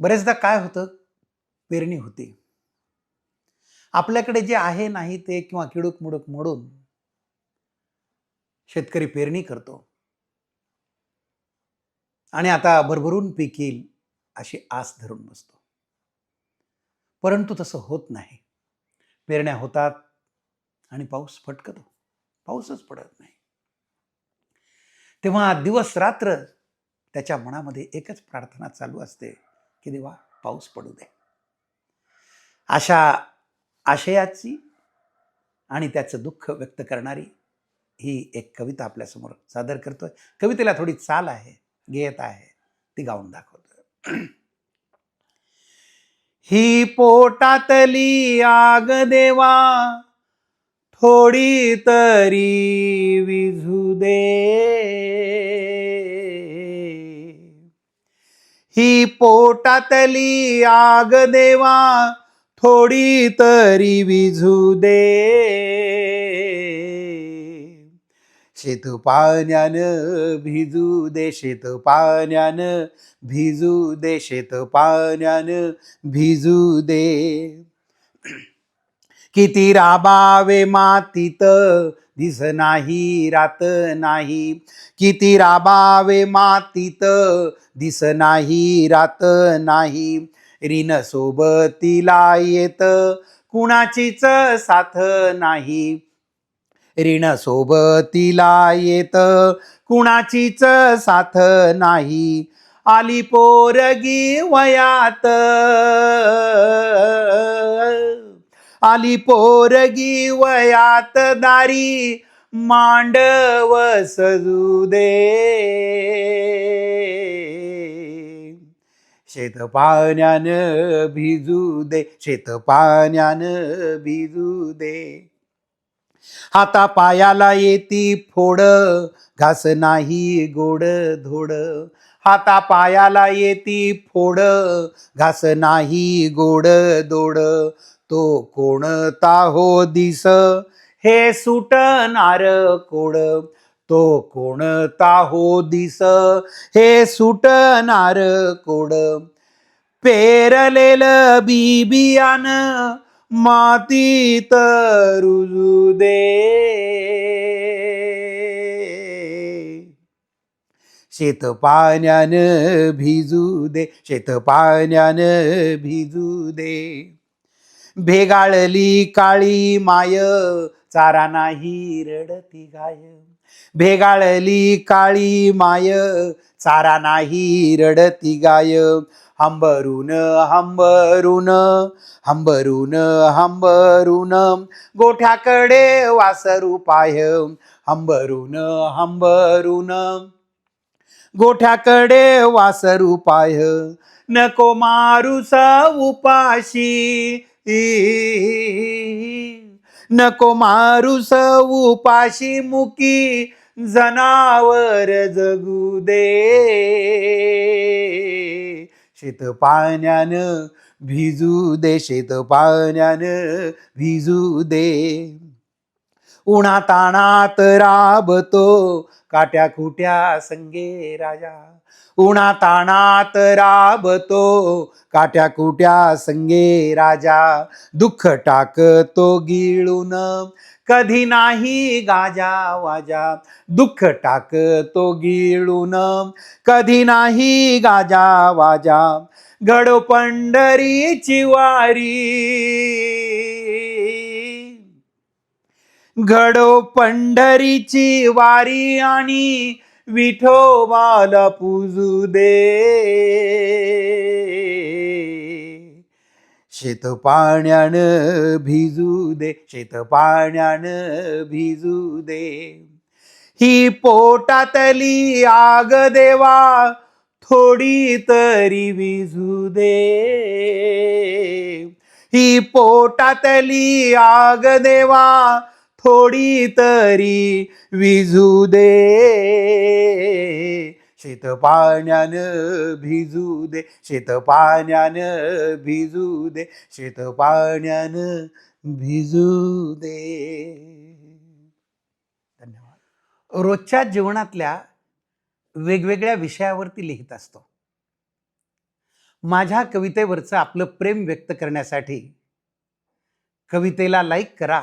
बरेचदा काय होतं? पेरणी होते. आपल्याकडे जे आहे नाही ते किंवा किडूक मुडूक मोडून शेतकरी पेरणी करतो. आणि आता भरभरून पीक येईल अशी आस धरून बसतो. परंतु तसं होत नाही. पेरण्या होतात आणि पाऊस फटकतो. पाऊसच पडत नाही. तेव्हा दिवस रात्र त्याच्या मनामध्ये एकच प्रार्थना चालू असते. की देवा पाऊस पडू दे. अशा आशयाची आणि त्याचं दुःख व्यक्त करणारी ही एक कविता आपल्यासमोर सादर करतोय. कवितेला थोडी चाल आहे घेत आहे ती गाऊन दाखवतोय. ही पोटातली आग देवा थोडी तरी विझू दे. ही पोटातली आग देवा थोडी तरी विझू दे. शेत पाण्यानं भिजू दे शेत पाण्यानं भिजू दे शेत पाण्यानं भिजू दे. किती राबावे मातीत दिस नाही रात नाही. किती राबावे मातीत दिस नाही रात नाही. रिन सोबतीला येत कुणाचीच साथ नाही. ऋण सोबतीला येत कुणाचीच साथ नाही. आली पोरगी वयात आली पोरगी वयात दारी मांडव सजू दे शेत पाण्यानं भिजू दे शेत पाण्यानं भिजू दे. हाता पायाला येती फोड घास नाही गोड धोड. हाता पायाला येती फोड घास नाही गोड दोड तो कोणता हो दिस? हे सुटणार कोड तो कोणता हो दिस? हे सुटणार कोड पेरलेलं बिबियान मातीत रुजू दे. शेत पाण्यानं भिजू दे शेत पाण्यानं भिजू दे. भेगाळली काळी माय चारा नाही रडती गाय. भेगाळली काळी माय चारा नाही रडती गाय. हंबरून हंबरून हंबरून हंबरून गोठ्याकडे वासरू पाय. हंबरून हंबरून गोठ्याकडे वासरू पाय. नको मारूस उपाशी नको मारूस उपाशी मुकी जनावर जगू दे. शेत पाण्यान भिजू दे शेत पाण्यान भिजू दे. उन्हा ताणात राबतो काट्या खुट्या संगे राजा. उन्हा ताणात राबतो काट्या कुट्या संगे राजा. दुःख टाकतो गिळून कधी नाही गाजा वाजा. दुःख टाकतो गिळून कधी नाही गाजा वाजा. घडो पंढरीची वारी. घडो पंढरीची वारी आणि विठोबाला पूजू दे. शेत पाण्यानं भिजू दे शेत पाण्यानं भिजू दे. ही पोटातली आग देवा थोडी तरी विझू दे. ही पोटातली आग देवा थोडी तरी विजू दे. शेत पाण्यान भिजू दे. शेत पाण्यान भिजू दे. शेत पाण्यान भिजू दे. धन्यवाद. रोजच्या जीवनातल्या वेगवेगळ्या विषयावरती लिहित असतो. माझ्या कवितेवरचं आपलं प्रेम व्यक्त करण्यासाठी कवितेला लाईक करा.